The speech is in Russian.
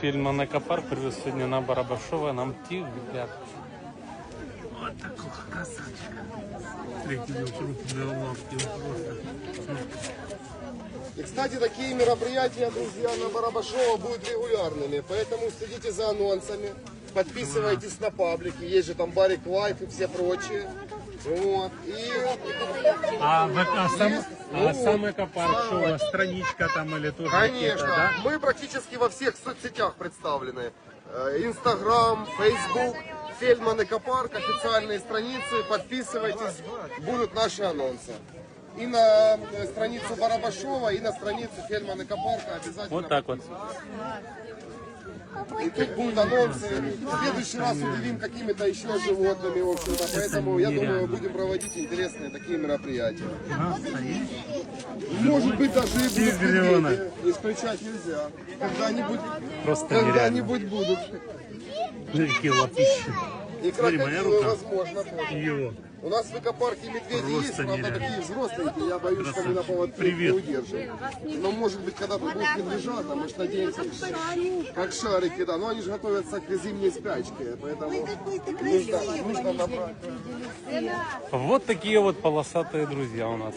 Фильм «Экопарк» привез сегодня на Барабашова нам тигрят. Вот такого красавчика. Руки лапки. И, кстати, такие мероприятия, друзья, на Барабашова будут регулярными, поэтому следите за анонсами, подписывайтесь на паблики, есть же там Барик Лайф и все прочие. Вот. И А, в- а сам, Ну, а сам экопарк, что у вас, страничка там или тоже Конечно, да? мы практически во всех соцсетях представлены. Э, Инстаграм, Фейсбук, Фельдман Экопарк, официальные страницы. Подписывайтесь, будут наши анонсы. И на э, страницу Барабашова, и на страницу Фельдман Экопарка обязательно. Вот так вот. И тут будут анонсы. В следующий раз удивим какими-то еще животными, в общем-то. Поэтому, я думаю, будем проводить интересные такие мероприятия. Может быть, даже и будут медведи. Исключать нельзя. Когда-нибудь, Просто когда-нибудь будут. Какие лапищи. И крокодилы, возможно, тоже. У нас в экопарке медведи Просто есть, правда, нереально. такие взрослые, я боюсь, что мы на поводке не Привет. удержим. Но может быть, когда-то будут медвежата, мы же надеемся, как шарики, да. Но они же готовятся к зимней спячке, поэтому нужно, нужно набрать. Вот такие вот полосатые друзья у нас.